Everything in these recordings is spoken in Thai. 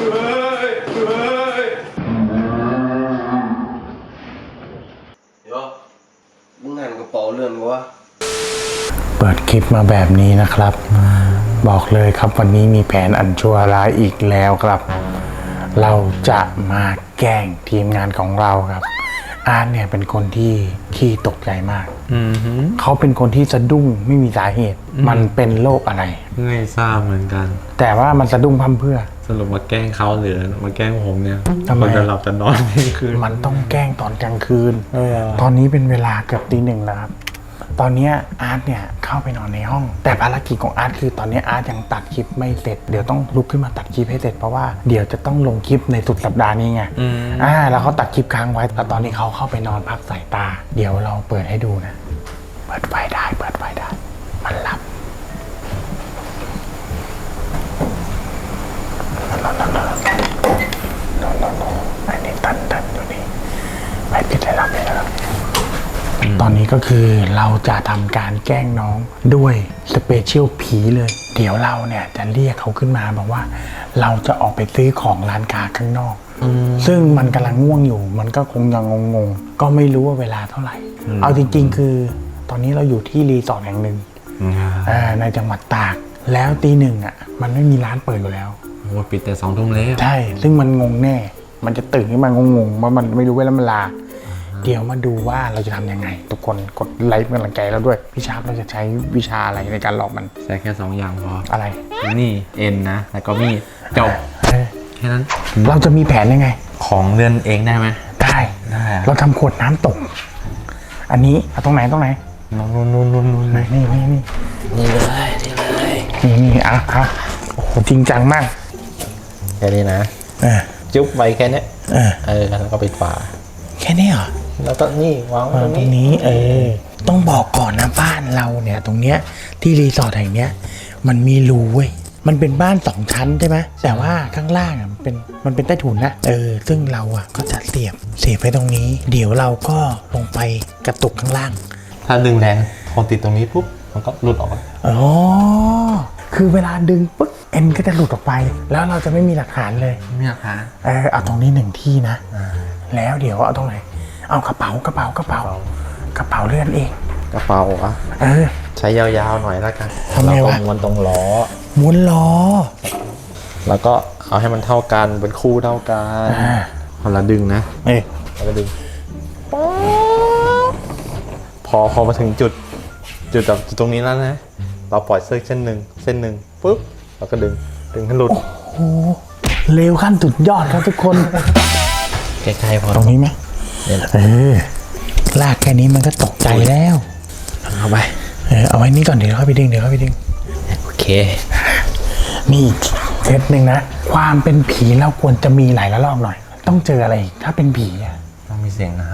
เดี๋ยวมึงหันกระเป๋าเลื่อนวะเปิดคลิปมาแบบนี้นะครับ บอกเลยครับวันนี้มีแผนอันชั่วร้ายอีกแล้วครับ เราจะมาแกล้งทีมงานของเราครับอาร์ตเนี่ยเป็นคนที่ขี้ตกใจมาก เขาเป็นคนที่สะดุ้งไม่มีสาเหตุ มันเป็นโรคอะไร ไม่ทราบเหมือนกัน แต่ว่ามันสะดุ้งพร่ำเพรื่อ สรุปมาแกล้งเขาหรือมาแกล้งผมเนี่ยทำไมคนจะหลับจะนอนนี่คือมันต้องแกล้งตอนกลางคืนเออตอนนี้เป็นเวลาเกือบตีหนึ่งแล้วครับ ตอนเนี้ยอาร์ตเนี่ยเข้าไปนอนในห้อง แต่ภารกิจของอาร์ตคือตอนเนี้ยอาร์ตยังตัดคลิปไม่เสร็จ เดี๋ยวต้องลุกขึ้นมาตัดคลิปให้เสร็จเพราะว่าเดี๋ยวจะต้องลงคลิปในสุดสัปดาห์นี้ไงอืมอ่าแล้วเขาตัดคลิปค้างไว้แต่ตอนนี้เขาเข้าไปนอนพักสายตา เดี๋ยวเราเปิดให้ดูนะ เปิดไฟได้เปิดไฟได้ มันหลับอันนี้ตันตันอยู่นี่ไปปิดให้เราปิดให้เรา ตอนนี้ก็คือเราจะทำการแกล้งน้องด้วยสเปเชียลผีเลย เดี๋ยวเราเนี่ยจะเรียกเขาขึ้นมาบอกว่า เราจะออกไปซื้อของร้านค้าข้างนอก ซึ่งมันกำลังง่วงอยู่ มันก็คงยังงงๆ ก็ไม่รู้ว่าเวลาเท่าไหร่ เอาจริงๆ คือตอนนี้เราอยู่ที่รีสอร์ทแห่งหนึ่งเอ่อในจังหวัดตาก แล้วตีหนึ่งอะมันไม่มีร้านเปิดอยู่แล้วโอ้ปิดแต่สองทุ่มแล้วใช่ ซึ่งมันงงแน่ มันจะตื่นขึ้นมางงๆว่ามันไม่รู้เวลาเวลา เดี๋ยวมาดูว่าเราจะทำยังไง ทุกคนกดไลค์เป็นกำลังใจแล้วด้วยพี่ชาร์ปเราจะใช้วิชาอะไรในการหลอกมันใส่แค่สองอย่างพออะไร นี่เอ็นนะ แล้วก็มีดจบเอ้ยแค่นั้นเราจะมีแผนยังไง ของเลื่อนเองได้ไหมได้ได้อะเราทำขวดน้ำตก อันนี้เอาตรงไหนตรงไหนนู่นนู่นนู่นนู่นนู่นนี่นี่นี่นี่นี่เลยนี่เลยนี่นี่อะอะโอ้โหจริงจังมากแค่นี้นะเออจุ๊บไปแค่เนี้ยเออเออแล้วก็ปิดฝาแค่นี้เหรอ แล้วก็นี่วางไว้วางตรงตรงนี้นี้ เออ ต้องบอกก่อนนะบ้านเราเนี่ย ตรงเนี้ยที่รีสอร์ทแห่งเนี้ย มันมีรูเว้ยมันเป็นบ้านสองชั้นใช่ไหมแต่ว่าข้างล่างอะมันเป็นมันเป็นใต้ถุนนะเออ ซึ่งเราอะก็จะเสียบเสียบไว้ตรงนี้ เดี๋ยวเราก็ลงไปกระตุกข้างล่าง ถ้าดึงแรงพอติดตรงนี้ปุ๊บมันก็หลุดออกมาอ๋อ คือเวลาดึงปึ๊บเอ็นก็จะหลุดออกไป แล้วเราจะไม่มีหลักฐานเลยไม่อยากหาเออเอาตรงนี้หนึ่งที่นะ แล้วเดี๋ยวเอาตรงไหน เอากระเป๋ากระเป๋ากระเป๋ากระเป๋าเลื่อนเอง กระเป๋าอะเออ ใช้ยาวๆหน่อยแล้วกันทำไงวะ แล้วก็ม้วนตรงล้อ ม้วนล้อ แล้วก็เอาให้มันเท่ากันเป็นคู่เท่ากันอ่า พอเราดึงนะเอ้ยแล้วก็ดึงพอพอมาถึงจุด จุดแบบจุดตรงนี้แล้วนะ เราปล่อยเส้นเส้นหนึ่งเส้นหนึ่งปุ๊บเราก็ดึงดึงให้หลุดโอ้เร็วขั้นสุดยอดครับทุกคน ใกล้ๆพอตรงนี้ไหม เนี่ยแหละเออลากแค่นี้มันก็ตกใจแล้วเอาไปเออเอาไว้นี่ก่อนเดี๋ยวเข้าไปดึงเดี๋ยวเข้าไปดึงโอเค นี่อีกเซตหนึ่งนะ ความเป็นผีเราควรจะมีหลายระลอกหน่อย ต้องเจออะไรอีกถ้าเป็นผีอะต้องมีเสียงน้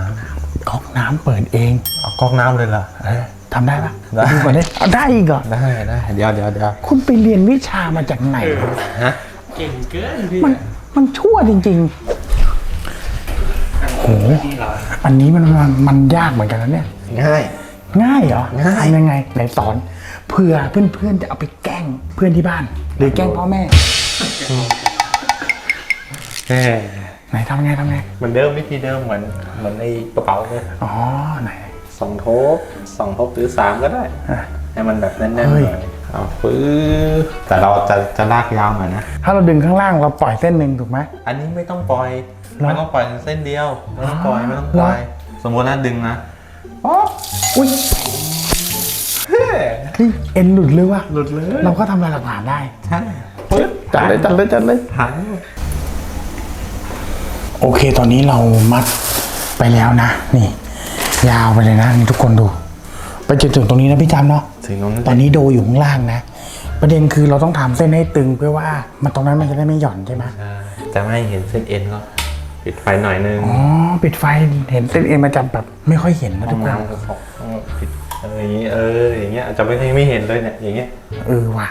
ก๊อกน้ำเปิดเองำเอาก๊อกน้ำเลยเหรอ เออทำได้ปะได้ ดูก่อนดิเอาได้อีกเหรอได้ได้เดี๋ยวเดี๋ยวเดี๋ยวคุณไปเรียนวิชามาจากไหน ฮะมันมันชั่วจริงๆ โห อันนี้มันมันมันยากเหมือนกันนะเนี่ย ง่าย ง่ายเหรอง่าย ทำยังไงไหนสอนเผื่อเพื่อนๆจะเอาไปแกล้งเพื่อนที่บ้าน หรือแกล้งพ่อแม่แค่ไหนทำไงทำไงเหมือนเดิมวิธีเดิมเหมือนเหมือนในกระเป๋าเลยอ๋อไหน สองทบสองทบหรือสามก็ได้อะให้มันแบบแน่นๆหเฮ้น่ยอยเอาฟื้อแต่เราจะจะลากยาวหน่อยนะ ถ้าเราดึงข้างล่างเราปล่อยเส้นหนึ่งถูกไหมอันนี้ไม่ต้องปล่อยเหรอ ไม่ต้องปล่อยเส้นเดียวไม่ต้องปล่อยไม่ต้องปล่อยเหรอสมมตินะดึงนะอุ้ยเฮ้ยเอ็นหลุดเลยว่ะหลุดเลย เราก็ทำลายหลักฐานได้ใช่ปึ๊บจัดเลยจัดเลยจัดเลยหายโอเคตอนนี้เรามัดไปแล้วนะ นี่ ยาวไปเลยนะนี่ทุกคนดู ไปจนถึงตรงนี้นะพี่จำเนาะถึงตรงนั้นตอนนี้โดอยู่ข้างล่างนะประเด็นคือเราต้องทำเส้นให้ตึงเพื่อว่า มันตรงนั้นมันจะได้ไม่หย่อนใช่ไหมใช่จะไม่ให้เห็นเส้นเอ็นก็ ปิดไฟหน่อยนึงอ๋อปิดไฟเห็นเส้นเอ็นมันจะแบบไม่ค่อยเห็นนะห้ทุอกงคนน้ำก็ขอปิดเอออย่างนี้เอออย่างเงี้ยอาจจะไม่ให้ไม่เห็นเลยเนี่ยอย่างเงี้ยเออว่ะ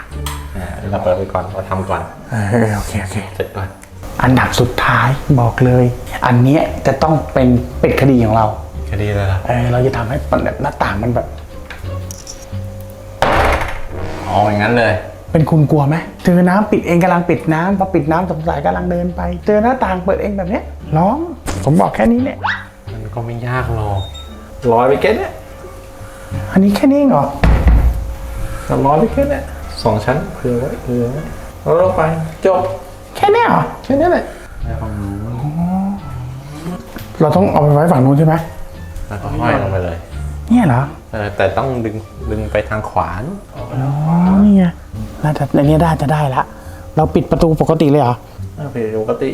อ่าเราเปิดไปก่อนเราทำก่อนเออเออโอเคโอเค เสร็จก่อนอันดับสุดท้ายบอกเลย อันเนี้ยจะต้องเป็นปิดคดีของเรา คดีเลยล่ะเออเราจะทำให้มันแบบหน้าต่างมันแบบ อ๋ออย่างนั้นเลย เเป็นคุณกลัวไหมเจอน้ำปิดเองกำลังปิดน้ำพอปิดน้ำสงสัยกำลังเดินไป เจอหน้าต่างเปิดเองแบบเนี้ยร้องผมบอกแค่นี้เนี่ยมันก็ไม่ยากหรอกร้อยไปแค่เนี้ยอันนี้แค่นี้เองเหรอแต่ร้อยไปแค่เนี้ยสองชั้นเผื่อไว้เผื่อไว้แล้วเราไปจบแค่เนี้ยเหรอแค่นี้แหละเราต้องเอาไปไว้ฝั่งนู้นใช่ไหมแล้วก็ห้อยลงไปเลย เนี่ยเหรอเออแต่ต้องดึงดึงไปทางขวานอ๋อนี่ไง น่าจะในนี้ได้จะได้ละ เราปิดประตูปกติเลยเหรอเออปกติ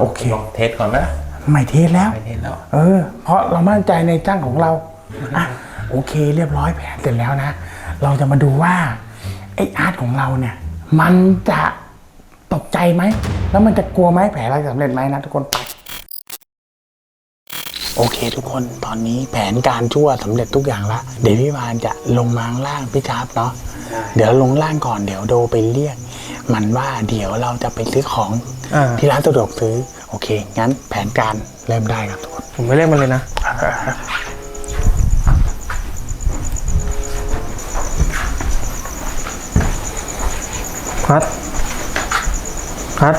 โอเคลองเทสก่อนไหมไม่เทสแล้วไม่เทสแล้ว เออ เพราะเรามั่นใจในจ้างของเราอะโอเค เรียบร้อยแผนเสร็จแล้วนะ เราจะมาดูว่าไออาร์ตของเราเนี่ย มันจะตกใจไหม แล้วมันจะกลัวไหมแผนเราจะสำเร็จไหมนะทุกคนไป โอเคทุกคนตอนนี้แผนการชั่วสำเร็จทุกอย่างละเดี๋ยวพี่วานจะลงมาข้างล่างพี่ชาร์ปเนาะเดี๋ยวลงล่างก่อนเดี๋ยวโดไปเรียก มันว่าเดี๋ยวเราจะไปซื้อของอ่าที่ร้านสะดวกซื้อ โอเค งั้นแผนการเริ่มได้ครับทุกคนผมไม่เรียกมันเลยนะพัดพัด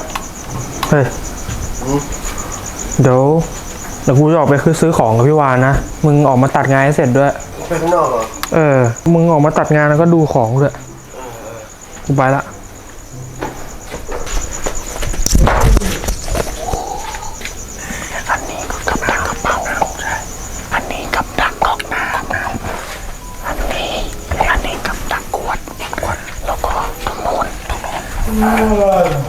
เฮ้ยเดี๋ยว เดี๋ยวกูจะออกไปคือซื้อของกับพี่วานนะ มึงออกมาตัดงานให้เสร็จด้วย ไปข้างนอกเหรอเออ มึงออกมาตัดงานแล้วก็ดูของด้วย กูไปละอันนี้ก็กับดักกระเป๋าใช่อันนี้กับดักกอกน้ำอันนี้ อันนี้กับดักขวดขวด แล้วก็ตรงโน้นตรงโน้นอุ๊ยอั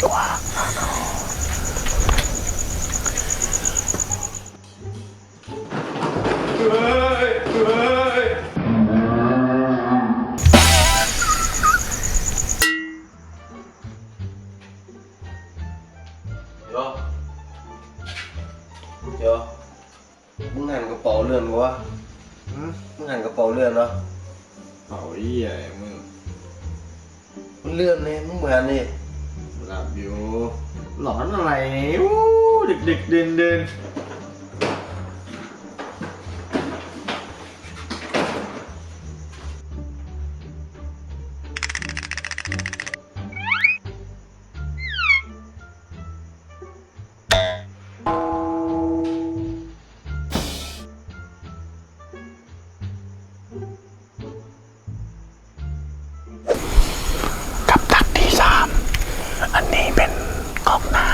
ไม่ชาบดีกว่าเดี๋ยวเดี๋ยวมึงหันกระเป๋าเลื่ อนวะมึงหันกระเป๋าเลื่อนเนาะเป่าเหี้ยมึงมันเลื่อนเลยมึงเหมือนนี่หลับอยู่ หลอนอะไรดึกดึกเดินเดิน นี้เป็นก๊อกน้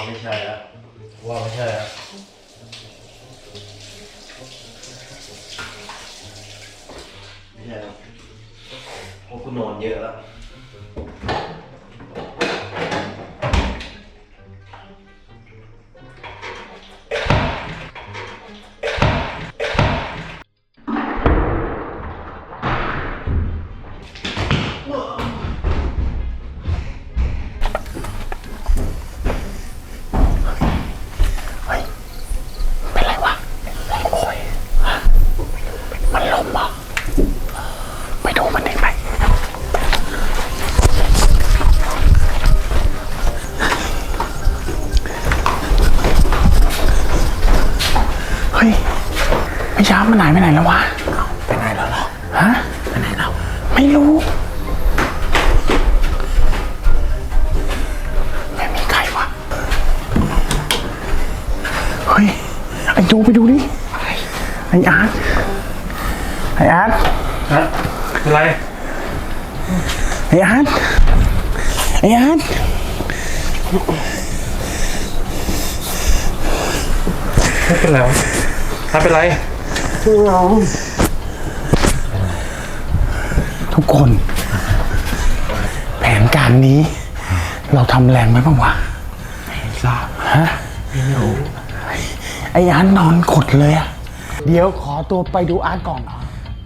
ว่าไม่ใช่ละกูว่าไม่ใช่ละไม่ใช่ละเพราะคุณนอนเยอะแล้ว ไม่ช้ามันหายไปไหนแล้ววะไปไหนแล้วล่ะฮะไปไหนแล้วไม่รู้ไม่มีใครวะเฮ้ยไอ้โจไปดูดิไอ้อาร์ตไอ้อาร์ตฮะเป็นไรไอ้อาร์ตไอ้อาร์ตไม่เป็นไรวะถ้าเป็นไร ทุกคน แผนการนี้ เราทำแรงไหมบ้างวะไม่ทราบฮะไม่รู้ไอ้อาร์ตนอนขดเลยอะเดี๋ยวขอตัวไปดูอาร์ตก่อน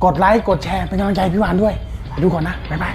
กดไลค์ กดแชร์เป็นกำลังใจพี่วานด้วย ไปดูก่อนนะ บ๊ายบาย